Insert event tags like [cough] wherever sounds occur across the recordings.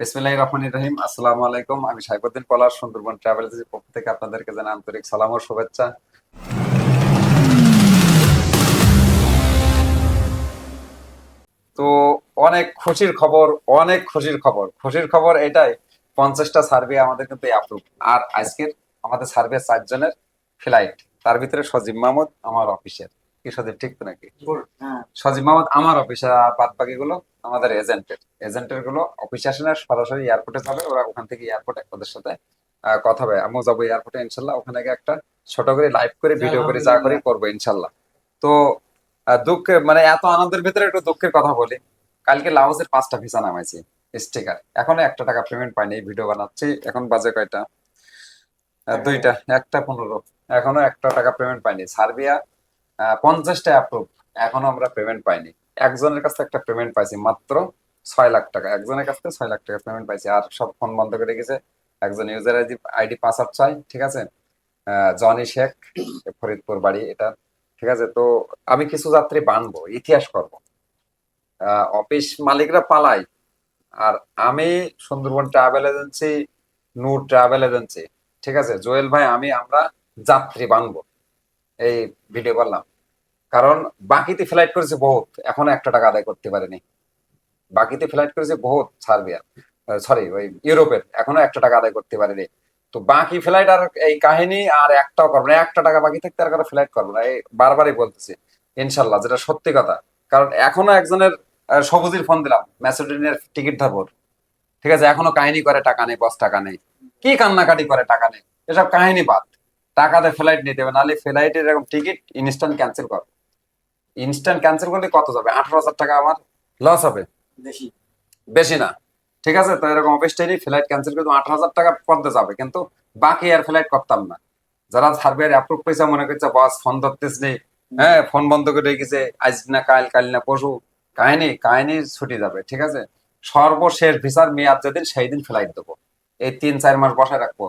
বিসমিল্লাহ রহমান রহিম। আসসালামু আলাইকুম। আমি সাইফুদ্দিন পলাশ সুন্দরবন ট্রাভেল এজেন্সির পক্ষ থেকে আপনাদেরকে জানাই আন্তরিক সালাম ও শুভেচ্ছা। তো অনেক খুশির খবর অনেক খুশির খবর। খুশির খবর এটাই পঞ্চাশটা সার্ভে আমাদের কিন্তু অ্যাপ্রুভ আর আজকের আমাদের সার্ভে চারজনের ফ্লাইট তার ভিতরে সজীব মাহমুদ আমার অফিসের কি সজীব ঠিক তো নাকি? সজীব মাহমুদ আমার অফিসে আর বাদ বাকি গুলো আমাদের এজেন্টের এজেন্টেরগুলো অফিস আসে না সরাসরি এয়ারপোর্টে যাবে ওরা ওখান থেকে এয়ারপোর্ট ওদের সাথে কথা হবে। আমিও যাব এয়ারপোর্টে ইনশাল্লাহ। ওখানে গিয়ে একটা ছোট করে লাইভ করে ভিডিও করে যা করে করব ইনশাল্লাহ। তো দুঃখের মানে এত আনন্দের ভিতরে একটু দুঃখের কথা বলি। কালকে লাউজের পাঁচটা ভিসা নামাইছি স্টিকার এখনও একটা টাকা পেমেন্ট পাইনি এই ভিডিও বানাচ্ছি। এখন বাজে কয়টা? দুইটা একটা পনেরো। এখনও একটা টাকা পেমেন্ট পাইনি। সার্বিয়া পঞ্চাশটা অ্যাপ্রুভ এখনও আমরা পেমেন্ট পাইনি। একজনের কাছে একটা পেমেন্ট পাইছি, মাত্র ছয় লাখ টাকা। একজনের কাছ থেকে ছয় লাখ টাকা পেমেন্ট পাইছি। আর সব ফোন বন্ধ করে গেছে একজন ইউজার আইডি আইডি পাস চাই, ঠিক আছে? জনি শেখ ফরিদপুর বাড়ি এটা, ঠিক আছে? তো আমি কিছু যাত্রী বানবো, ইতিহাস করব। অফিস মালিকরা পালাই। আর আমি Sundarban travel agency Noor travel agency ঠিক আছে? জোয়েল ভাই, আমি আমরা যাত্রী বানবো। এই ভিডিও করলাম। কারণ বাকিতে ফ্লাইট করেছে বহুত, এখনও একটা টাকা আদায় করতে পারেনি। বাকিতে ফ্লাইট করেছে বহুত, সার্বিয়া সরি ওই ইউরোপের, এখনও একটা টাকা আদায় করতে পারেনি। তো বাকি ফ্লাইট আর এই কাহিনী আর একটাও করব না, একটা টাকা বাকি থাকতে আর কারও ফ্লাইট করব না, এই বারবারই বলতেছি, ইনশাল্লাহ, যেটা সত্যি কথা। কারণ এখনও একজনের সবুজের ফোন দিলাম ম্যাসেডোনিয়ার টিকিট ধরবো ঠিক আছে, এখনও কাহিনী করে টাকা নেই বস টাকা নেই। কি কান্নাকাটি করে টাকা নেই? এসব কাহিনী বাদ। টাকাতে ফ্লাইট নিতে হবে নাহলে ফ্লাইটের এরকম টিকিট ইনস্ট্যান্ট ক্যান্সেল কর ইনস্ট্যান্ট ক্যান্সেল করলে কত যাবে? আঠারো হাজার টাকা আমার লস হবে। বেশি। বেশি না। ঠিক আছে? তো এরকম অফিস টাইমে ফ্লাইট ক্যান্সেল করে আঠারো হাজার টাকা করতে যাবে। কিন্তু বাকি আর ফ্লাইট করতাম না। যারা সার্ভের অ্যাপ্রুভ পয়সা মনে করছে বস ফোন ধরতেস নেই হ্যাঁ ফোন বন্ধ করে রেখেছে। আজ না কাল কাল না পশু কাহিনী কাহিনী ছুটি যাবে। ঠিক আছে? সর্বশেষ ভিসার মেয়াদ যেদিন সেই দিন ফ্লাইট দেবো। এই তিন চার মাস বসায় রাখব।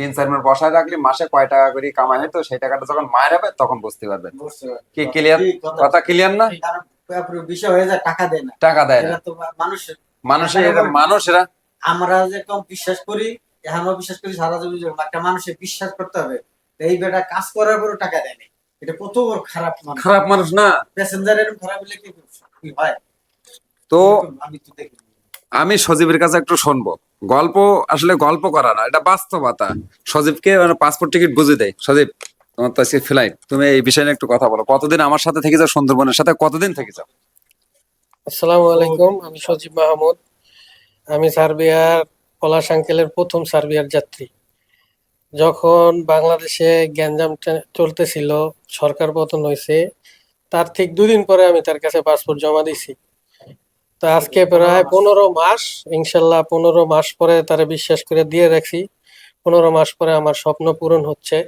তিন চার মাস বসায় রাখলে মাসে কয় টাকা করে কামাই হয়তো সেই টাকাটা যখন মায়ের হবে তখন বুঝতে পারবেন। কি ক্লিয়ার কথা। ক্লিয়ার না? বিষয় হয়ে যায় টাকা দেয় না। টাকা দেয় না। এরা মানুষের মানুষের মানুষেরা আমরা যেরকম বিশ্বাস করি এখনও বিশ্বাস করি সারা জীবন একটা মানুষের বিশ্বাস করতে হবে। এই বেটা কাজ করার পরও টাকা দেয় না। এটা কত খারাপ মানুষ। খারাপ মানুষ না। প্যাসেঞ্জার এরকম খারাপ হলে কি হয়? তো আমি তো আমি সজীবের কাছে একটু শুনব। গল্প আসলে গল্প করা না, এটা বাস্তবতা। সজীবকে মানে পাসপোর্ট টিকিট বুঝে দেয়, সজীব, তোমার তো আজকে ফ্লাইট তুমি এই বিষয়ে নিয়ে একটু কথা বলো, কতদিন আমার সাথে থেকে যাও, সুন্দরবনের সাথে, কতদিন থেকে যাও? আসসালামু আলাইকুম, আমি সজীব মাহমুদ, আমি সার্বিয়ার পলাশ আঙ্কেলের প্রথম সার্বিয়ার যাত্রী। যখন বাংলাদেশে গ্যাঞ্জাম চলতেছিল, সরকার পতন হয়েছে, তার ঠিক দুদিন পরে আমি তার কাছে পাসপোর্ট জমা দিছি তো আজকে প্রায় পনেরো মাস। ইনশাল্লাহ পনেরো মাস পরে তারা বিশ্বাস করে দিয়ে রাখছি। পনেরো মাস পরে আমার স্বপ্ন পূরণ হচ্ছে।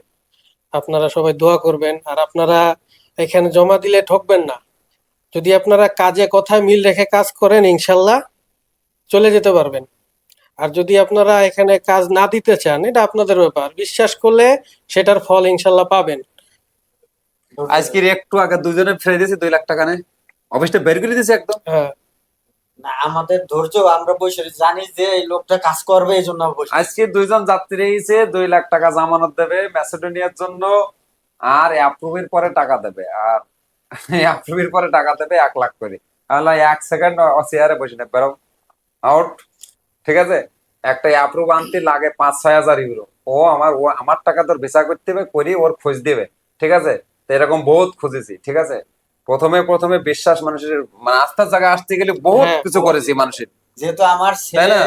আপনারা সবাই দোয়া করবেন। আর আপনারা এখানে জমা দিলে ঠকবেন না। যদি আপনারা কাজে কথায় মিল রেখে কাজ করেন ইনশাল্লাহ চলে যেতে পারবেন। আর যদি আপনারা এখানে কাজ না দিতে চান এটা আপনাদের ব্যাপার। বিশ্বাস করলে সেটার ফল ইনশাল্লাহ পাবেন। আজকে একটু আগে দুজনে ফেলে দিয়েছি দুই লাখ টাকা নেই অফিসটা বের করে দিয়েছে একদম। হ্যাঁ। না, আমাদের ধৈর্য, আমরা বসে জানি যে এই লোকটা কাজ করবে, এই জন্য আজকে দুইজন যাত্রী এসে দুই লাখ টাকা জামানত দেবে ম্যাসেডোনিয়ার জন্য আর অ্যাপ্রুভের পরে টাকা দেবে। আর [laughs] অ্যাপ্রুভের পরে টাকা দেবে এক লাখ করে। তাহলে এক সেকেন্ড চেয়ারে বসে নেবে আউট ঠিক আছে? একটা অ্যাপ্রুভ আনতে লাগে পাঁচ, ছয় হাজার ইউরো ও আমার ও আমার টাকা তোর ভিসা করতে হবে, করি, ওর খোঁজ দেবে। ঠিক আছে? তো এরকম বহুত খুঁজেছি, ঠিক আছে? প্রথমে প্রথমে বিশ্বাস মানুষের মানে আস্থার জায়গায় আসতে গেলে বহুত হ্যাঁ। কিছু করেছি মানুষের। যেহেতু আমার ছেলে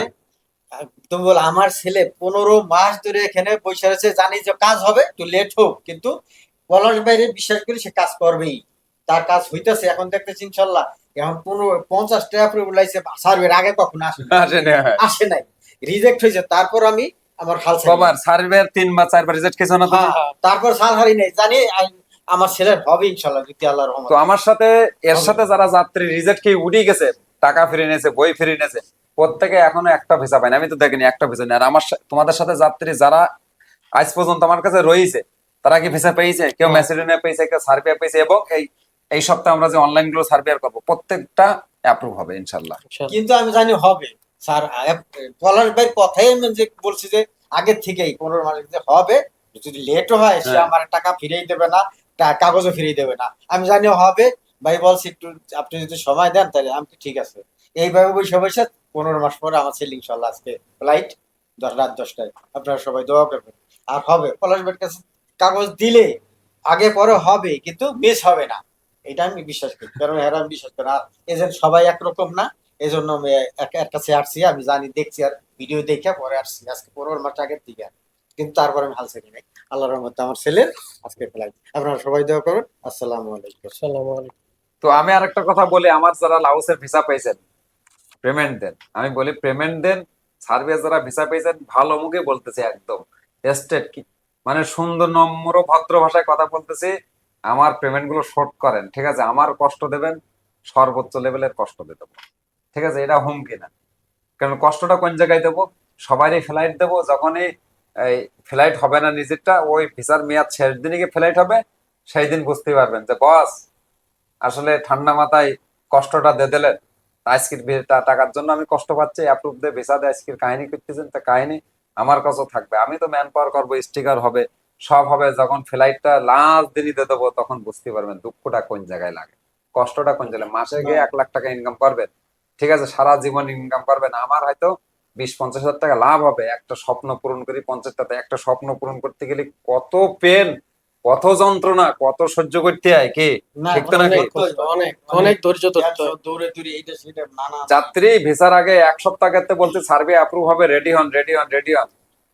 তুমি বল আমার ছেলে পনেরো মাস ধরে এখানে বসে রয়েছে জানি যে কাজ হবে একটু লেট হোক কিন্তু পলাশ বাইরে বিশ্বাস করি সে কাজ করবেই। তার কাজ হইতেছে এখন দেখতেছি ইনশাল্লাহ এখন পনেরো পঞ্চাশ টাকা করে বলাইছে সার্ভের আগে কখন আসে আসে নাই। রিজেক্ট হয়েছে তারপর আমি আমার হাল সার্ভের তিনবার চারবার রিজেক্ট খেয়েছো না? হ্যাঁ, তারপর সাল হারি নাই। জানি আমার ছেলের হবে ইনশাল্লাহ যদি আল্লাহর রহমত। তো আমার সাথে এর সাথে যারা যাত্রী রিজেক্ট খেয়ে উঠে গেছে টাকা ফিরে নিয়েছে বই ফিরে নিয়েছে প্রত্যেকে এখনও একটা ভিসা পায়নি। আমি তো দেখিনি একটা ভিসা নেই। আর আমার তোমাদের সাথে যাত্রী যারা আজ পর্যন্ত আমার কাছে রয়েছে তারা কি ভিসা পেয়েছে? কেউ ম্যাসিডোনিয়া পেয়েছে কেউ সার্বিয়া পেয়েছে এবং এই এই সপ্তাহে আমরা যে অনলাইনগুলো সার্বিয়ার করব প্রত্যেকটা অ্যাপ্রুভ হবে ইনশাল্লাহ। কিন্তু আমি জানি হবে। স্যার পলাশ ভাইয়ের কথাই আমি যে বলছি যে আগে থেকেই পনেরো মাস যে হবে যদি লেটও হয় সে হ্যাঁ। আমার টাকা ফিরিয়ে দেবে না। কাগজও ফিরিয়ে দেবে না। আমি জানি হবে, ভাই বলছি একটু, আপনি যদি সময় দেন তাহলে আমি ঠিক আছে। এইভাবে বসে বসে পনেরো মাস পরে আমার ছেলে ইনশাল্লাহ আজকে ফ্লাইট রাত দশটায়। আপনারা সবাই দোয়া করবেন। আর হবে, পলাশ ভাইয়ের কাছে কাগজ দিলে আগে পরে হবে, কিন্তু মিস হবে না। এটা আমি বিশ্বাস করি। কারণ এরা আমি বিশ্বাস করি আর এজেন্ট সবাই একরকম না। এই জন্য আমি এক- কাছে আসছি, আমি জানি, দেখছি আর ভিডিও দেখে পরে আসছি। আজকে পনেরো মাস আগের দিকে। কিন্তু তারপরে আমি হাল ছেড়ে নাই। আল্লাহর রহমতে আমার ছেলের আজকে ফ্লাইট আপনারা সবাই দোয়া করুন। আসসালামু আলাইকুম। আসসালামু আলাইকুম। তো আমি আরেকটা কথা বলি আমার যারা লাউসের ভিসা পেয়েছেন পেমেন্ট দেন। আমি বলি পেমেন্ট দেন সার্ভিস যারা ভিসা পেয়েছেন ভালো মুখে বলতেছে একদম। স্টেট কি? মানে সুন্দর নম্র ভদ্র ভাষায় কথা বলতেছি। আমার পেমেন্টগুলো শর্ট করেন ঠিক আছে? আমার কষ্ট দেবেন সর্বোচ্চ লেভেলের কষ্ট দিয়ে দেবো। ঠিক আছে? এটা হুমকি না। কারণ কষ্টটা কোন জায়গায় দেবো? সবারই ফ্লাইট দেবো যখনই এই ফ্লাইট হবে না নিজেরটা ওই ভিসার মেয়াদ শেষ দিনে গিয়ে ফ্লাইট হবে? সেই দিন বুঝতে পারবেন যে বস আসলে ঠান্ডা মাথায় কষ্টটা দিয়ে দিলেন আজকের টাকার জন্য আমি কষ্ট পাচ্ছি অ্যাপ্রুভ দিয়ে ভিসা দিয়ে আজকের কাহিনী করতেছেন তা কাহিনী আমার কাছেও থাকবে। আমি তো ম্যান পাওয়ার করব স্টিকার হবে সব হবে যখন ফ্লাইটটা লাস্ট দিনই দিয়ে দেবো তখন বুঝতে পারবেন দুঃখটা কোন জায়গায় লাগে। কষ্টটা কোন জায়গায় মাসে গিয়ে এক লাখ টাকা ইনকাম করবেন। ঠিক আছে সারা জীবন ইনকাম করবেন। আমার হয়তো বিশ পঞ্চাশ হাজার টাকা লাভ হবে। একটা স্বপ্ন পূরণ করি পঞ্চাশ পঞ্চাশটাতে। একটা স্বপ্ন পূরণ করতে গেলে কত পেন কত যন্ত্রণা কত সহ্য করতে হয় কি? না, ঠিক তো নাকি? অনেক ধৈর্য। দৌড়ে দৌড়ে এইটা সেটা নানা। যাত্রী ভিসার আগে এক সপ্তাহ আগে বলছে সার্ভে অ্যাপ্রুভ হবে রেডি হন রেডি হন রেডি হন।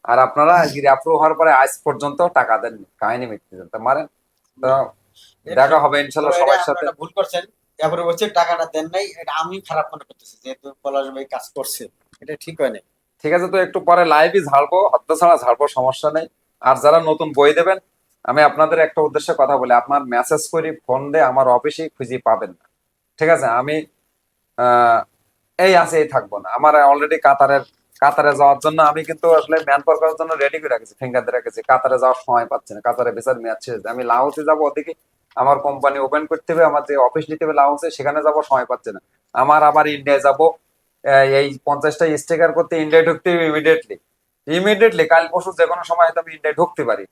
আর আপনারা অ্যাপ্রুভ হওয়ার পরে আজ পর্যন্ত টাকা দেন কাহিনী মিটতে দেন মারেন। তো দেখা হবে ইনশাল্লাহ সবার সাথে। ভুল করছেন। এরপরে বলছে টাকাটা দেন নাই এটা আমি খারাপ মনে করতেছি যেহেতু পলাশ ভাই কাজ করছে। এটা ঠিক হয় ঠিক আছে, তো একটু পরে লাইভই ঝাড়বো, হদ্দ ছাড়া ঝাড়বো, সমস্যা নেই। আর যারা নতুন বই দেবেন, আমি আপনাদের একটা উদ্দেশ্যে কথা বলি। আপনার মেসেজ করি ফোন দিয়ে আমার অফিসেই খুঁজে পাবেন না। ঠিক আছে, আমি এই আছে, এই থাকব না। আমার অলরেডি কাতারের, কাতারে যাওয়ার জন্য আমি কিন্তু আসলে ম্যান পাওয়ার করার জন্য রেডি করে রেখেছি ফিঙ্গার দিয়ে রেখেছি। কাতারে যাওয়ার সময় পাচ্ছি না, কাতারে বেচার মেয়াদ শেষ। আমি লাহোসে যাব, ওদিকে আমার কোম্পানি ওপেন করতে হবে, আমার যে অফিস নিতে হবে লাহোসে সেখানে যাব, সময় পাচ্ছে না। আমার আবার ইন্ডিয়ায় যাব। এই পঞ্চাশটা স্টিকার করতে ইন্ডিয়ায় ঢুকতে ইমিডিয়েটলি ইমিডিয়েটলি কাল পরশু যে কোনো সময় হয়তো আমি ইন্ডিয়ায় ঢুকতে পারি।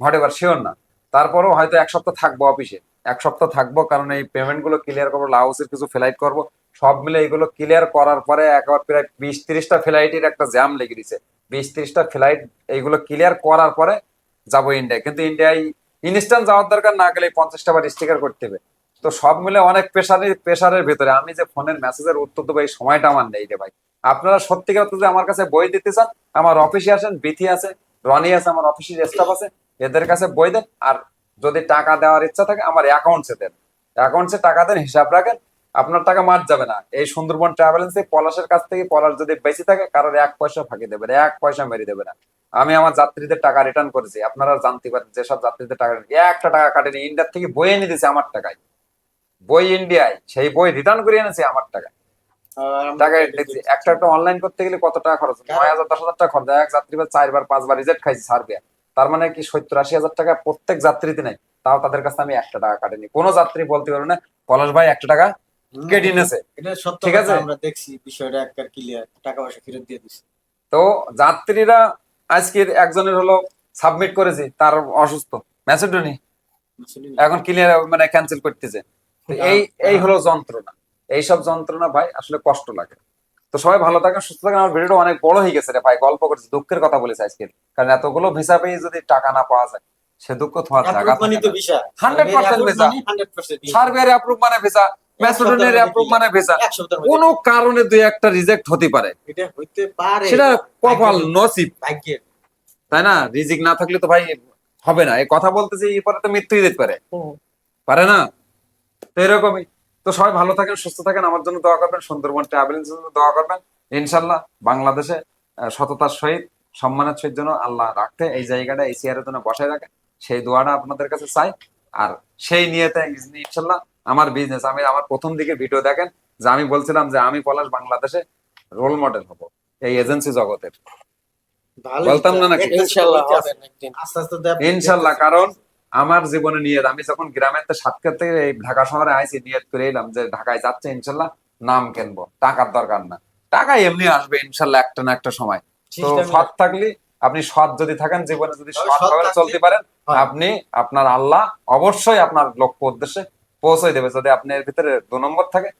হোয়াট শিওর না। তারপরেও হয়তো এক সপ্তাহ থাকব অফিসে এক সপ্তাহ থাকব, কারণ এই পেমেন্টগুলো ক্লিয়ার করব লাউসের কিছু ফ্লাইট করব। সব মিলে এগুলো ক্লিয়ার করার পরে একবার প্রায় বিশ তিরিশটা ফ্লাইটের একটা জ্যাম লেগে দিছে বিশ তিরিশটা ফ্লাইট এইগুলো ক্লিয়ার করার পরে যাব ইন্ডিয়ায় কিন্তু ইন্ডিয়ায় ইনস্ট্যান্ট যাওয়ার দরকার না গেলে পঞ্চাশটা বার স্টিকার করতে হবে। তো সব মিলে অনেক প্রেশারের প্রেশারের ভেতরে। আমি যে ফোনের মেসেজের উত্তর দেবো, এই সময়টা আমার নেই রে ভাই। আপনারা সত্যিকার যে আমার কাছে বই দিতে চান, আমার অফিসে আসেন বিথি আছে রনি আছে, আমার অফিসের স্টাফ আছে, এদের কাছে বই দেন। আর যদি টাকা দেওয়ার ইচ্ছা থাকে, আমার অ্যাকাউন্টসে দেন। অ্যাকাউন্টসে টাকা দেন, হিসাব রাখেন, আপনার টাকা মার যাবে না। এই সুন্দরবন ট্রাভেল এজেন্সি পলাশের কাছ থেকে পলাশ যদি বেশি থাকে, কারোর এক পয়সা ফাঁকি দেবে না, এক পয়সা মেরে দেবে না। আমি আমার যাত্রীদের টাকা রিটার্ন করেছি। আপনারা জানতে পারেন, যেসব যাত্রীদের টাকা একটা টাকা কাটেনি, ইন্ডিয়ার থেকে এনে দিয়েছে আমার টাকায়। বই ইন্ডিয়ায় সেই বই রিটার্ন করে এনেছে আমার টাকা দেখছি। একটা একটা অনলাইন করতে গেলে কত টাকা খরচ নয় হাজার দশ হাজার টাকা খরচ এক যাত্রী চারবার পাঁচবার রিজেক্ট খাইছি সার্বিয়া তার মানে কি সত্তর আশি হাজার টাকা প্রত্যেক যাত্রীতে নেই। তাও তাদের কাছে আমি একটা টাকা কাটেনি। কোনো যাত্রী বলতে পারবে না পলাশ ভাই একটা টাকা কেটে নিয়েছে ঠিক আছে? আমরা দেখছি বিষয়টা একবার ক্লিয়ার টাকা পয়সা ফেরত দিয়ে দিছি। তো যাত্রীরা আজকের একজনের হলো সাবমিট করেছি তার অসুস্থ। ম্যাসেডনি এখন ক্লিয়ার মানে ক্যান্সেল করতেছে। এই এই হলো যন্ত্রণা। এইসব যন্ত্রণা ভাই আসলে কষ্ট লাগে। তো সবাই ভালো থাকেন সুস্থ থাকেন। আমার ভিডিওটা অনেক বড় হয়ে গেছে রে ভাই গল্প করছি দুঃখের কথা বলেছে আজকে। কারণ এতগুলো ভিসা পেয়ে যদি টাকা না পাওয়া যায় সে দুঃখ জায়গা Approve মানেই তো ভিসা। 100% ভিসা। 100% ভিসা। সার্ভের অ্যাপ্রুভ মানে ভিসা ম্যাসেডনের অ্যাপ্রুভ মানে ভিসা। কোনো কারণে দুই একটা রিজেক্ট হতে পারে। এটা হইতে পারে। সেটা কপাল নসিব। ভাগ্যের। তাই না? রিজিক না থাকলে তো ভাই হবে না। এই কথা বলতেছি এরপরে তো মৃত্যুই যেতে পারে। পারে না? তো এরকমই। তো সবাই ভালো থাকেন সুস্থ থাকেন। আমার জন্য দোয়া করবেন সুন্দরবন ট্রাভেলিং জন্য দোয়া করবেন। ইনশাল্লাহ বাংলাদেশে সততার সহিত সম্মানের সহিত যেন আল্লাহ রাখতে এই জায়গাটা এই চেয়ারের জন্য বসায় রাখে সেই দোয়াটা আপনাদের কাছে চাই। আর সেই নিয়েতে ইনশাল্লাহ আমার বিজনেস আমি আমার প্রথম দিকে ভিডিও দেখেন যে আমি বলছিলাম যে আমি পলাশ বাংলাদেশে রোল মডেল হব এই এজেন্সি জগতের। বলতাম না নাকি? ইনশাল্লাহ কারণ আমার জীবনে নিয়ত আমি যখন গ্রামের তো সাতক্ষীর থেকে এই ঢাকা শহরে আইছি নিয়ত করে এলাম যে ঢাকায় যাচ্ছে ইনশাল্লাহ নাম কিনবো। টাকার দরকার না। টাকা এমনি আসবে ইনশাল্লাহ একটা না একটা সময়। তো সৎ থাকলে আপনি সৎ যদি থাকেন জীবনে যদি তবে সৎ সৎ ভাবে চলতে পারেন আপনি আপনার আল্লাহ অবশ্যই আপনার লক্ষ্য উদ্দেশ্যে পৌঁছে দেবে। যদি আপনি এর ভিতরে দু নম্বর থাকে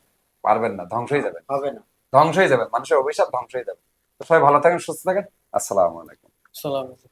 পারবেন না ধ্বংসই যাবেন হবে না। ধ্বংসই যাবেন মানুষের অভিশাপ ধ্বংসই যাবে। তো সবাই ভালো থাকেন সুস্থ থাকেন। আসসালামু আলাইকুম। আসসালামু আলাইকুম।